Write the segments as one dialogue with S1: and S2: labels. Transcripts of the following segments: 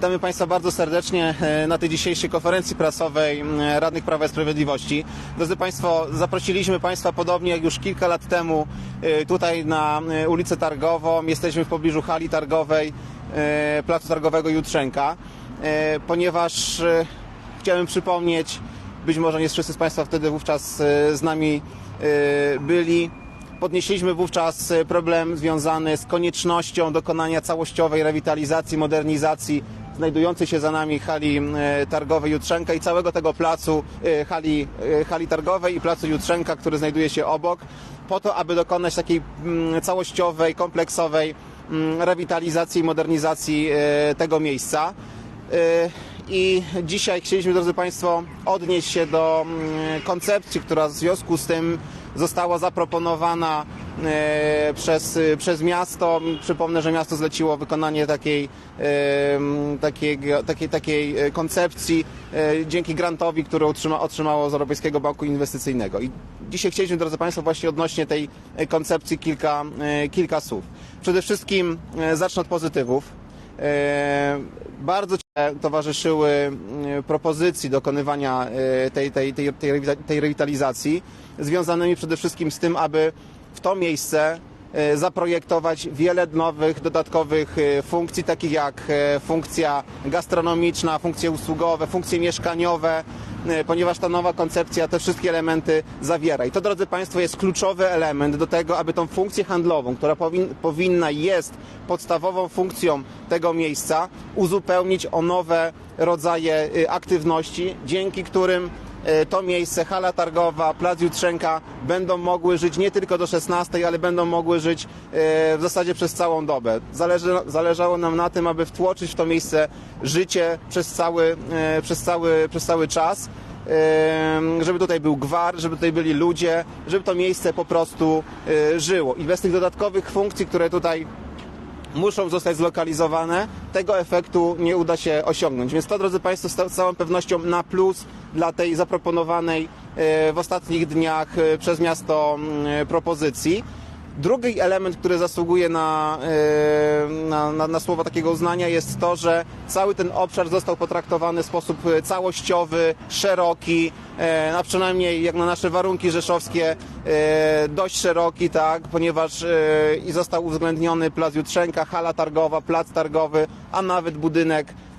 S1: Witamy Państwa bardzo serdecznie e, na tej dzisiejszej konferencji prasowej Radnych Prawa i Sprawiedliwości. Drodzy Państwo, zaprosiliśmy Państwa podobnie jak już kilka lat temu e, tutaj na e, ulicę Targową. Jesteśmy w pobliżu hali targowej Placu Targowego Jutrzenka, ponieważ chciałem przypomnieć, być może nie wszyscy z Państwa wtedy wówczas z nami byli, Podnieśliśmy wówczas problem związany z koniecznością dokonania całościowej rewitalizacji, modernizacji znajdującej się za nami hali e, targowej Jutrzenka i całego tego placu e, hali, e, hali targowej i placu Jutrzenka, który znajduje się obok, po to, aby dokonać takiej mm, całościowej, kompleksowej mm, rewitalizacji i modernizacji tego miejsca. I dzisiaj chcieliśmy, drodzy Państwo, odnieść się do mm, koncepcji, która w związku z tym została zaproponowana e, przez, przez miasto. Przypomnę, że miasto zleciło wykonanie takiej, e, takiej, takiej, takiej e, koncepcji e, dzięki grantowi, który otrzyma, otrzymało z Europejskiego Banku Inwestycyjnego. I dzisiaj chcieliśmy, drodzy Państwo, właśnie odnośnie tej e, koncepcji kilka, e, kilka słów. Przede wszystkim e, zacznę od pozytywów. E, Bardzo towarzyszyły e, propozycji dokonywania e, tej, tej, tej, tej rewitalizacji, związanymi przede wszystkim z tym, aby w to miejsce e, zaprojektować wiele nowych, dodatkowych e, funkcji, takich jak e, funkcja gastronomiczna, funkcje usługowe, funkcje mieszkaniowe, ponieważ ta nowa koncepcja te wszystkie elementy zawiera. I to, drodzy Państwo, jest kluczowy element do tego, aby tą funkcję handlową, która powin, powinna jest podstawową funkcją tego miejsca, uzupełnić o nowe rodzaje y, aktywności, dzięki którym to miejsce, hala targowa, plac Jutrzenka będą mogły żyć nie tylko do 16, ale będą mogły żyć y, w zasadzie przez całą dobę. Zależy, zależało nam na tym, aby wtłoczyć w to miejsce życie przez cały, y, przez cały, przez cały czas żeby tutaj był gwar, żeby tutaj byli ludzie, żeby to miejsce po prostu żyło. I bez tych dodatkowych funkcji, które tutaj muszą zostać zlokalizowane, tego efektu nie uda się osiągnąć. Więc to, drodzy Państwo, z całą pewnością na plus dla tej zaproponowanej e, w ostatnich dniach e, przez miasto mm, propozycji. Drugi element, który zasługuje na, e, na, na, na słowa takiego uznania jest to, że cały ten obszar został potraktowany w sposób e, całościowy, szeroki, e, a przynajmniej jak na nasze warunki rzeszowskie e, dość szeroki, tak, ponieważ e, i został uwzględniony plac Jutrzenka, hala targowa, plac targowy, a nawet budynek e,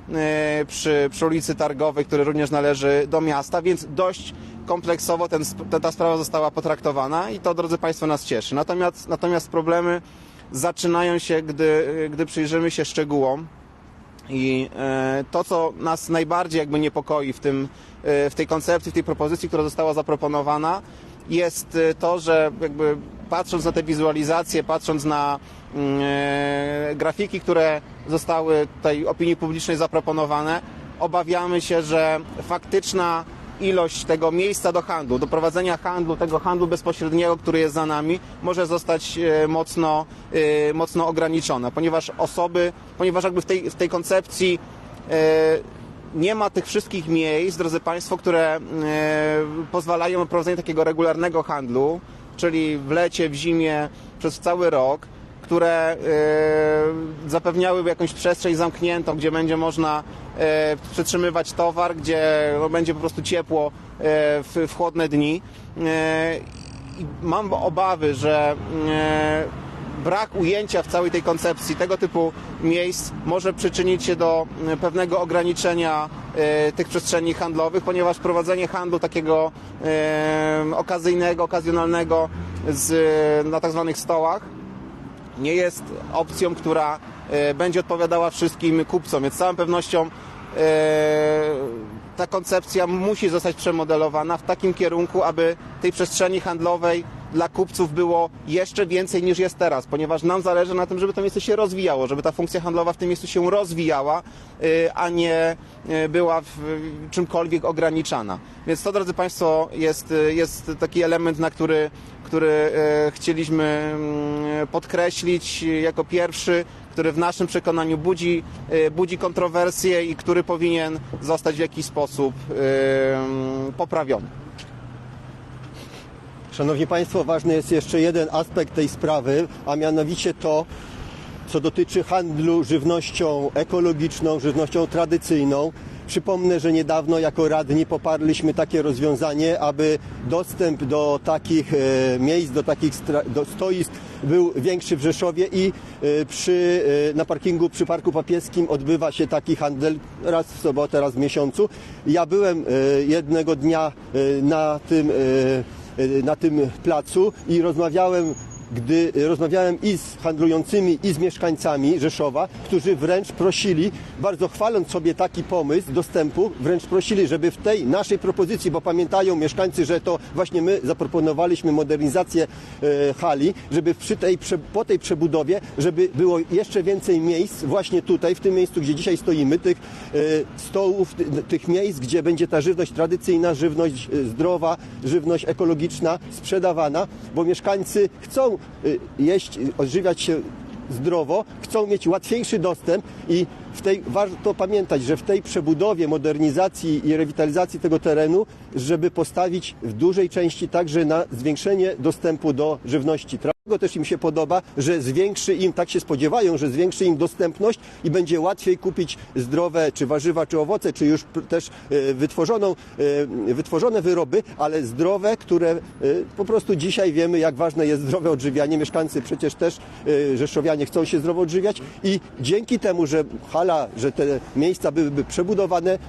S1: przy, przy ulicy Targowej, który również należy do miasta, więc dość kompleksowo ten, ta, sprawa została potraktowana i to, drodzy Państwo, nas cieszy. Natomiast, natomiast problemy zaczynają się, gdy, gdy przyjrzymy się szczegółom. I e, to, co nas najbardziej jakby niepokoi w, tym, e, w tej koncepcji, w tej propozycji, która została zaproponowana, jest e, to, że jakby patrząc na te wizualizacje, patrząc na mm, e, grafiki, które zostały tej opinii publicznej zaproponowane, obawiamy się, że faktyczna ilość tego miejsca do handlu, do prowadzenia handlu, tego handlu bezpośredniego, który jest za nami, może zostać e, mocno, e, mocno ograniczona, ponieważ osoby, ponieważ jakby w tej, w tej koncepcji e, nie ma tych wszystkich miejsc, drodzy Państwo, które pozwalają na prowadzenie takiego regularnego handlu, czyli w lecie, w zimie, przez cały rok, które e, zapewniałyby jakąś przestrzeń zamkniętą, gdzie będzie można e, przetrzymywać towar, gdzie no, będzie po prostu ciepło e, w, w chłodne dni. Mam obawy, że brak ujęcia w całej tej koncepcji tego typu miejsc może przyczynić się do pewnego ograniczenia tych przestrzeni handlowych, ponieważ prowadzenie handlu takiego okazyjnego, okazjonalnego z, na tak zwanych stołach nie jest opcją, która e, będzie odpowiadała wszystkim kupcom, więc z całą pewnością e, ta koncepcja musi zostać przemodelowana w takim kierunku, aby tej przestrzeni handlowej dla kupców było jeszcze więcej niż jest teraz, ponieważ nam zależy na tym, żeby to miejsce się rozwijało, żeby ta funkcja handlowa w tym miejscu się rozwijała, e, a nie była czymkolwiek ograniczana. Więc to, drodzy Państwo, jest, jest taki element, na który, który e, chcieliśmy mm, podkreślić jako pierwszy, który w naszym przekonaniu budzi, e, budzi kontrowersje i który powinien zostać w jakiś sposób e, poprawiony.
S2: Szanowni Państwo, ważny jest jeszcze jeden aspekt tej sprawy, a mianowicie to, co dotyczy handlu żywnością ekologiczną, żywnością tradycyjną. Przypomnę, że niedawno jako radni poparliśmy takie rozwiązanie, aby dostęp do takich e, miejsc, do takich do stoisk był większy w Rzeszowie i e, przy, e, na parkingu przy Parku Papieskim odbywa się taki handel raz w sobotę, raz w miesiącu. Ja byłem jednego dnia na tym, na tym placu i rozmawiałem gdy rozmawiałem i z handlującymi, i z mieszkańcami Rzeszowa, którzy wręcz prosili, bardzo chwaląc sobie taki pomysł dostępu, wręcz prosili, żeby w tej naszej propozycji, bo pamiętają mieszkańcy, że to właśnie my zaproponowaliśmy modernizację e, hali, żeby przy tej, po tej przebudowie, żeby było jeszcze więcej miejsc właśnie tutaj, w tym miejscu, gdzie dzisiaj stoimy, tych e, stołów, ty- tych miejsc, gdzie będzie ta żywność tradycyjna, żywność e, zdrowa, żywność ekologiczna sprzedawana, bo mieszkańcy chcą jeść, y, odżywiać się zdrowo, chcą mieć łatwiejszy dostęp i tej, warto pamiętać, że w tej przebudowie, modernizacji i rewitalizacji tego terenu, żeby postawić w dużej części także na zwiększenie dostępu do żywności. Dlatego też im się podoba, że zwiększy im, tak się spodziewają, że zwiększy im dostępność i będzie łatwiej kupić zdrowe czy warzywa, czy owoce, czy już też e, wytworzoną, e, wytworzone wyroby, ale zdrowe, które e, po prostu dzisiaj wiemy, jak ważne jest zdrowe odżywianie. Mieszkańcy przecież też rzeszowianie chcą się zdrowo odżywiać i dzięki temu, że hala, że te miejsca byłyby przebudowane,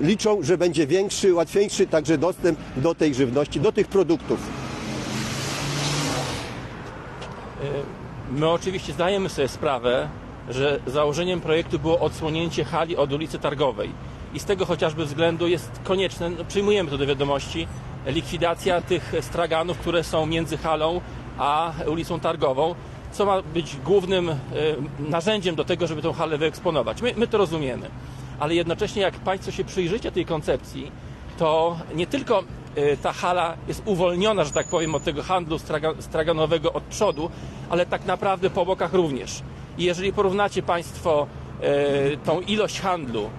S2: liczą, że będzie większy, łatwiejszy także dostęp do tej żywności, do tych produktów.
S3: My oczywiście zdajemy sobie sprawę, że założeniem projektu było odsłonięcie hali od ulicy Targowej. I z tego chociażby względu jest konieczne, no, przyjmujemy to do wiadomości, likwidacja tych straganów, które są między halą a ulicą Targową, co ma być głównym e, narzędziem do tego, żeby tą halę wyeksponować. My, my to rozumiemy. Ale jednocześnie jak Państwo się przyjrzycie tej koncepcji, to nie tylko y, ta hala jest uwolniona, że tak powiem, od tego handlu straga- straganowego od przodu, ale tak naprawdę po bokach również. I jeżeli porównacie Państwo y, tą ilość handlu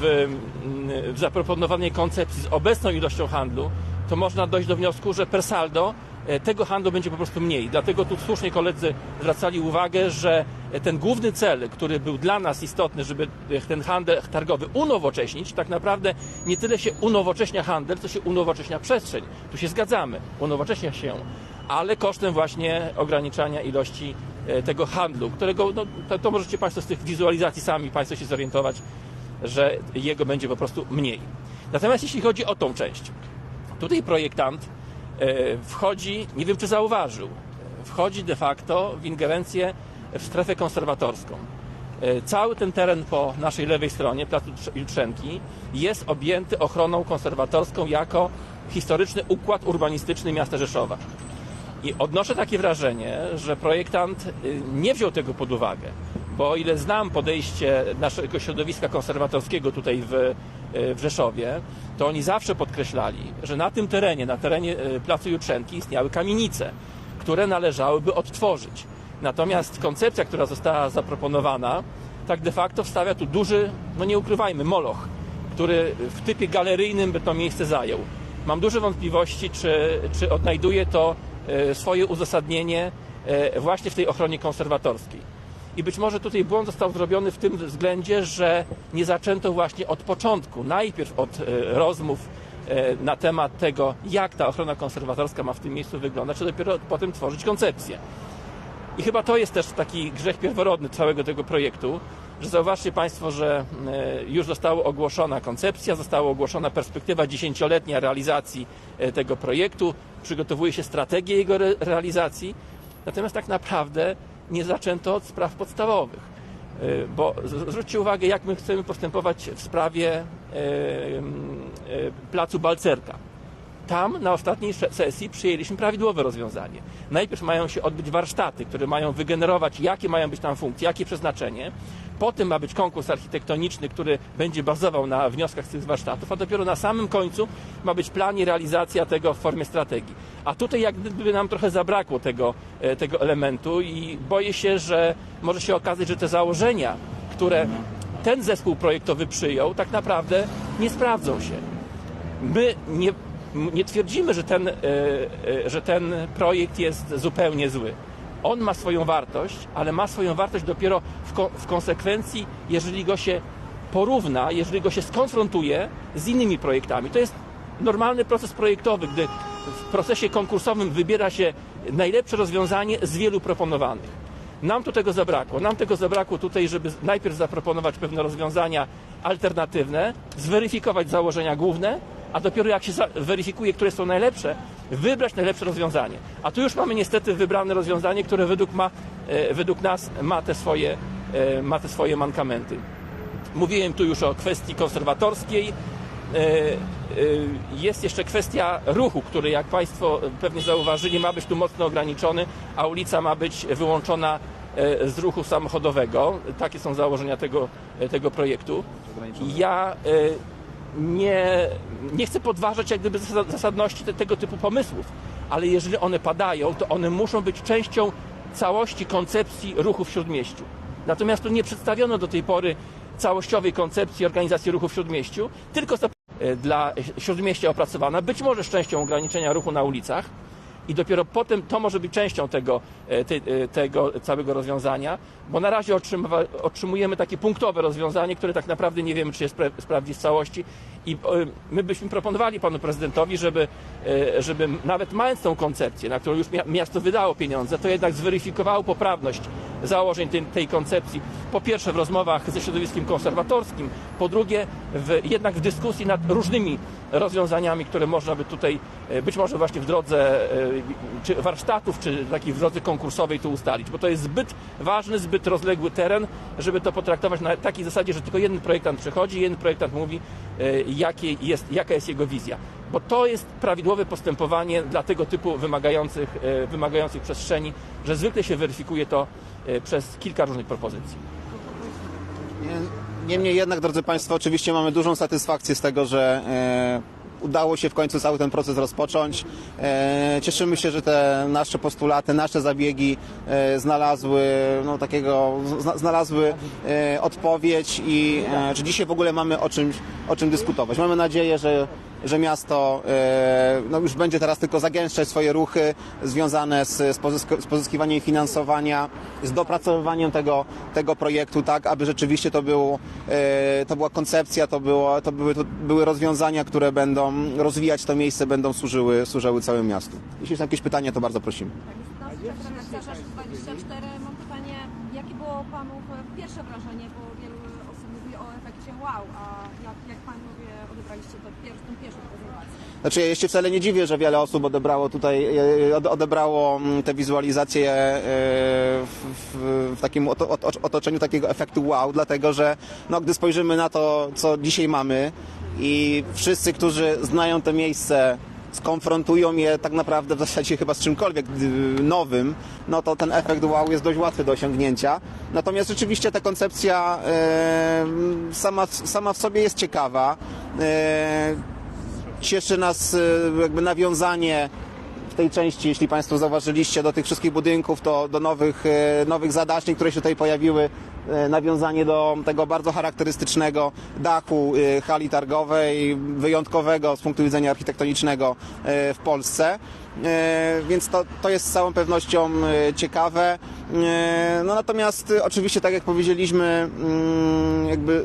S3: w, w zaproponowanej koncepcji z obecną ilością handlu, to można dojść do wniosku, że per saldo e, tego handlu będzie po prostu mniej. Dlatego tu słusznie koledzy zwracali uwagę, że ten główny cel, który był dla nas istotny, żeby ten handel targowy unowocześnić, tak naprawdę nie tyle się unowocześnia handel, co się unowocześnia przestrzeń. Tu się zgadzamy, unowocześnia się, ale kosztem właśnie ograniczania ilości e, tego handlu, którego no, to, to możecie Państwo z tych wizualizacji sami Państwo się zorientować, że jego będzie po prostu mniej. Natomiast jeśli chodzi o tą część, Tutaj projektant e, wchodzi, nie wiem czy zauważył, wchodzi de facto w ingerencję w strefę konserwatorską. E, Cały ten teren po naszej lewej stronie, Placu Jutrzenki, jest objęty ochroną konserwatorską jako historyczny układ urbanistyczny miasta Rzeszowa. I odnoszę takie wrażenie, że projektant y, nie wziął tego pod uwagę, bo o ile znam podejście naszego środowiska konserwatorskiego tutaj w, w Rzeszowie, to oni zawsze podkreślali, że na tym terenie, na terenie y, Placu Jutrzenki istniały kamienice, które należałoby odtworzyć. Natomiast koncepcja, która została zaproponowana, tak de facto wstawia tu duży, no nie ukrywajmy, moloch, który w typie galeryjnym by to miejsce zajął. Mam duże wątpliwości, czy, czy odnajduje to e, swoje uzasadnienie e, właśnie w tej ochronie konserwatorskiej. I być może tutaj błąd został zrobiony w tym względzie, że nie zaczęto właśnie od początku, najpierw od e, rozmów e, na temat tego, jak ta ochrona konserwatorska ma w tym miejscu wyglądać, czy dopiero potem tworzyć koncepcję. I chyba to jest też taki grzech pierworodny całego tego projektu, że zauważcie Państwo, że e, już została ogłoszona koncepcja, została ogłoszona perspektywa dziesięcioletnia realizacji tego projektu, przygotowuje się strategia jego re- realizacji, natomiast tak naprawdę nie zaczęto od spraw podstawowych. E, Bo zwróćcie uwagę, jak my chcemy postępować w sprawie m, e, placu Balcerka. Tam na ostatniej sesji przyjęliśmy prawidłowe rozwiązanie. Najpierw mają się odbyć warsztaty, które mają wygenerować, jakie mają być tam funkcje, jakie przeznaczenie. Potem ma być konkurs architektoniczny, który będzie bazował na wnioskach z tych warsztatów, a dopiero na samym końcu ma być plan i realizacja tego w formie strategii. A tutaj jak gdyby nam trochę zabrakło tego, e, tego elementu i boję się, że może się okazać, że te założenia, które ten zespół projektowy przyjął, tak naprawdę nie sprawdzą się my nie, nie twierdzimy, że ten, e, e, że ten projekt jest zupełnie zły. On ma swoją wartość, ale ma swoją wartość dopiero w, ko- w konsekwencji, jeżeli go się porówna, jeżeli go się skonfrontuje z innymi projektami. To jest normalny proces projektowy, gdy w procesie konkursowym wybiera się najlepsze rozwiązanie z wielu proponowanych. Nam tu tego zabrakło. Nam tego zabrakło tutaj, żeby najpierw zaproponować pewne rozwiązania alternatywne, zweryfikować założenia główne, a dopiero jak się weryfikuje, które są najlepsze, wybrać najlepsze rozwiązanie. A tu już mamy niestety wybrane rozwiązanie, które według, ma, e, według nas ma te, swoje, e, ma te swoje mankamenty. Mówiłem tu już o kwestii konserwatorskiej. E, Jest jeszcze kwestia ruchu, który, jak Państwo pewnie zauważyli, ma być tu mocno ograniczony, a ulica ma być wyłączona z ruchu samochodowego. Takie są założenia tego, tego projektu. Ja nie, nie chcę podważać jak gdyby zasad- zasadności te, tego typu pomysłów, ale jeżeli one padają, to one muszą być częścią całości koncepcji ruchu w Śródmieściu. Natomiast tu nie przedstawiono do tej pory całościowej koncepcji organizacji ruchu w Śródmieściu, tylko e, dla Śródmieścia opracowana, być może z częścią ograniczenia ruchu na ulicach i dopiero potem to może być częścią tego, e, te, e, tego całego rozwiązania, bo na razie otrzymujemy takie punktowe rozwiązanie, które tak naprawdę nie wiemy, czy się spra- sprawdzi w całości. I e, my byśmy proponowali panu prezydentowi, żeby, żeby nawet mając tą koncepcję, na którą już mia- miasto wydało pieniądze, to jednak zweryfikowało poprawność założeń tej, tej koncepcji. Po pierwsze w rozmowach ze środowiskiem konserwatorskim, po drugie w, jednak w dyskusji nad różnymi rozwiązaniami, które można by tutaj e, być może właśnie w drodze e, czy warsztatów, czy takiej w drodze konkursowej tu ustalić, bo to jest zbyt ważny, zbyt rozległy teren, żeby to potraktować na takiej zasadzie, że tylko jeden projektant przychodzi, jeden projektant mówi, e, jakie jest, jaka jest jego wizja. Bo to jest prawidłowe postępowanie dla tego typu wymagających, e, wymagających przestrzeni, że zwykle się weryfikuje to e, przez kilka różnych propozycji.
S1: Niemniej jednak, drodzy Państwo, oczywiście mamy dużą satysfakcję z tego, że e, udało się w końcu cały ten proces rozpocząć. Cieszymy się, że te nasze postulaty, nasze zabiegi znalazły no, takiego, zna, znalazły odpowiedź i że dzisiaj w ogóle mamy o czym, o czym dyskutować. Mamy nadzieję, że że miasto e, no już będzie teraz tylko zagęszczać swoje ruchy związane z, z, pozysk- z pozyskiwaniem finansowania, z dopracowywaniem tego, tego projektu, tak aby rzeczywiście to, był, e, to była koncepcja, to, było, to, były, to były rozwiązania, które będą rozwijać to miejsce, będą służyły, służyły całemu miastu. Jeśli są jakieś pytania, to bardzo prosimy.
S4: 24. Mam pytanie, jakie było Panów e, pierwsze wrażenie, bo wielu osób mówi o efekcie wow, a jak, jak Panowie pier- tę pierwszą prezentację?
S1: Znaczy ja się wcale nie dziwię, że wiele osób odebrało tutaj, e, ode- odebrało mm, te wizualizacje e, w, w, takim oto, oto, otoczeniu takiego efektu wow, dlatego że no, gdy spojrzymy na to, co dzisiaj mamy i wszyscy, którzy znają to miejsce, skonfrontują je tak naprawdę w zasadzie chyba z czymkolwiek nowym, no to ten efekt wow jest dość łatwy do osiągnięcia. Natomiast rzeczywiście ta koncepcja sama, sama w sobie jest ciekawa. E, cieszy nas e, jakby nawiązanie w tej części, jeśli Państwo zauważyliście, do tych wszystkich budynków, to do nowych, e, nowych zadarzeń, które się tutaj pojawiły, nawiązanie do tego bardzo charakterystycznego dachu e, hali targowej, wyjątkowego z punktu widzenia architektonicznego e, w Polsce. E, Więc to, to jest z całą pewnością e, ciekawe. E, No natomiast e, oczywiście, tak jak powiedzieliśmy, mm, jakby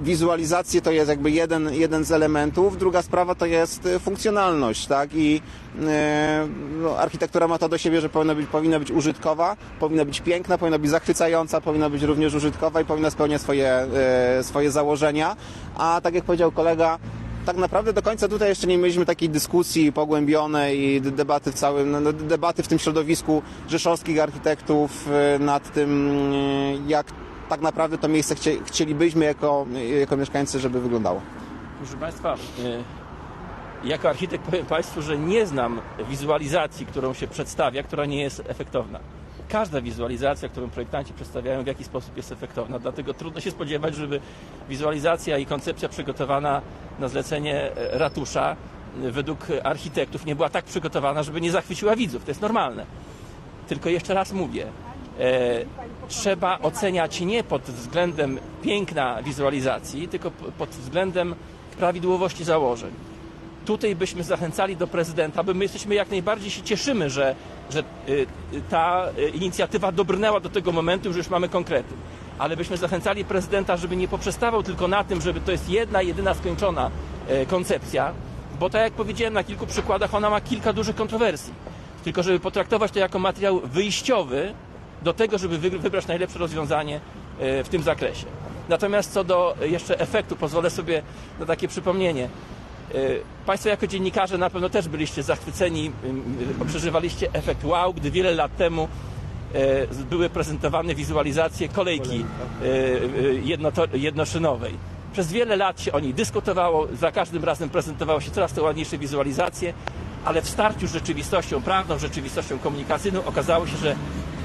S1: wizualizacje to jest jakby jeden, jeden z elementów. Druga sprawa to jest e, funkcjonalność, tak? I e, no, architektura ma to do siebie, że powinna być, powinna być użytkowa, powinna być piękna, powinna być zachwycająca, powinna być również użytkowa i powinna spełniać swoje, e, swoje założenia. A tak jak powiedział kolega, tak naprawdę do końca tutaj jeszcze nie mieliśmy takiej dyskusji pogłębionej debaty w całym, no, debaty w tym środowisku rzeszowskich architektów nad tym, jak tak naprawdę to miejsce chcie, chcielibyśmy jako, jako mieszkańcy, żeby wyglądało.
S3: Proszę Państwa, y, jako architekt powiem Państwu, że nie znam wizualizacji, którą się przedstawia, która nie jest efektowna. Każda wizualizacja, którą projektanci przedstawiają, w jakiś sposób jest efektowna. Dlatego trudno się spodziewać, żeby wizualizacja i koncepcja przygotowana na zlecenie e, ratusza y, według architektów nie była tak przygotowana, żeby nie zachwyciła widzów. To jest normalne. Tylko jeszcze raz mówię, e, trzeba oceniać nie pod względem piękna wizualizacji, tylko pod względem prawidłowości założeń. tutaj byśmy zachęcali do prezydenta, bo my jesteśmy jak najbardziej się cieszymy, że, że y, y, ta y, inicjatywa dobrnęła do tego momentu, że już mamy konkrety. Ale byśmy zachęcali prezydenta, żeby nie poprzestawał tylko na tym, żeby to jest jedna, jedyna skończona e, koncepcja, bo tak jak powiedziałem na kilku przykładach, ona ma kilka dużych kontrowersji. Tylko żeby potraktować to jako materiał wyjściowy do tego, żeby wy- wybrać najlepsze rozwiązanie e, w tym zakresie. Natomiast co do jeszcze efektu, pozwolę sobie na takie przypomnienie. E, Państwo jako dziennikarze na pewno też byliście zachwyceni, przeżywaliście efekt wow, gdy wiele lat temu e, z- były prezentowane wizualizacje kolejki jednoszynowej. Przez wiele lat się o niej dyskutowało, za każdym razem prezentowało się coraz to ładniejsze wizualizacje, ale w starciu z rzeczywistością prawną, rzeczywistością komunikacyjną okazało się, że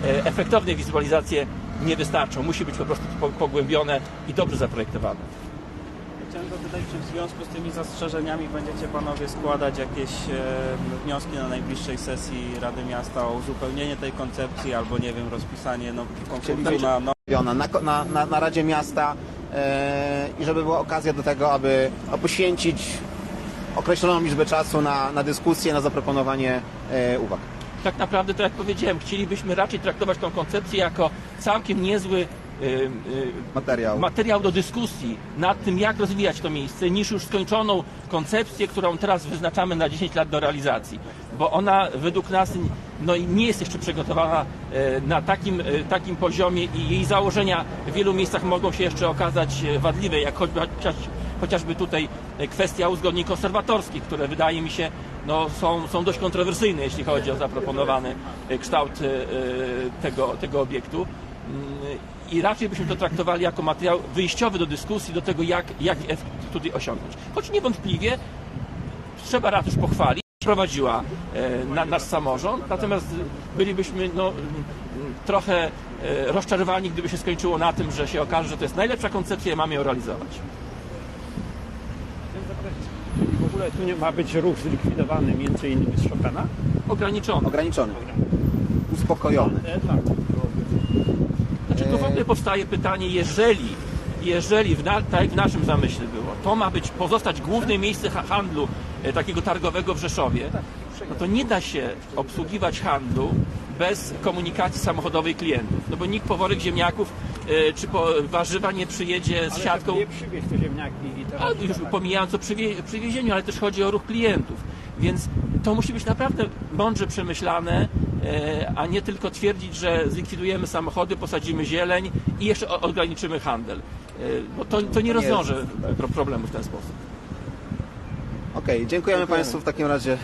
S3: efektowne wizualizacje nie wystarczą. Musi być po prostu po- pogłębione i dobrze zaprojektowane.
S5: Chciałem zapytać, czy w związku z tymi zastrzeżeniami będziecie panowie składać jakieś e, wnioski na najbliższej sesji Rady Miasta o uzupełnienie tej koncepcji albo nie wiem, rozpisanie no, konkursu na no,
S1: na, na, na, na Radzie Miasta e, i żeby była okazja do tego, aby poświęcić określoną liczbę czasu na, na dyskusję, na zaproponowanie e, uwag.
S3: Tak naprawdę, tak jak powiedziałem, chcielibyśmy raczej traktować tą koncepcję jako całkiem niezły y, y,
S1: Materiał.
S3: materiał do dyskusji nad tym, jak rozwijać to miejsce, niż już skończoną koncepcję, którą teraz wyznaczamy na 10 lat do realizacji. Bo ona według nas no, nie jest jeszcze przygotowana e, na takim, takim poziomie i jej założenia w wielu miejscach mogą się jeszcze okazać wadliwe, jak choćby, chociaż, chociażby tutaj kwestia uzgodnień konserwatorskich, które wydaje mi się no, są, są dość kontrowersyjne, jeśli chodzi o zaproponowany e, kształt e, tego, tego obiektu. Mm, I raczej byśmy to traktowali jako materiał wyjściowy do dyskusji, do tego, jak, jak efekt tutaj osiągnąć. Choć niewątpliwie trzeba ratusz pochwalić, prowadziła e, na, nasz samorząd, natomiast bylibyśmy no, trochę rozczarowani, gdyby się skończyło na tym, że się okaże, że to jest najlepsza koncepcja i mamy ją realizować.
S6: W ogóle tu nie ma być ruch zlikwidowany między innymi z Chopina?
S3: Ograniczone.
S1: Ograniczony. Uspokojony.
S6: E, tak.
S3: Znaczy tu w ogóle powstaje pytanie, jeżeli, jeżeli w na, tak jak w naszym zamyśle było, to ma być pozostać główne miejsce ha- handlu e, takiego targowego w Rzeszowie, no to nie da się obsługiwać handlu bez komunikacji samochodowej klientów. No bo nikt po worek ziemniaków e, czy po warzywa nie przyjedzie z
S6: Ale
S3: siatką.
S6: tak nie przywieźć te ziemniaki i teraz...
S3: A już pomijając o przywie, przywiezieniu, ale też chodzi o ruch klientów. Więc to musi być naprawdę mądrze przemyślane, e, a nie tylko twierdzić, że zlikwidujemy samochody, posadzimy zieleń i jeszcze ograniczymy handel. E, Bo to, to nie rozwiąże pro- problemu w ten sposób.
S1: Okej, dziękujemy Państwu w takim razie.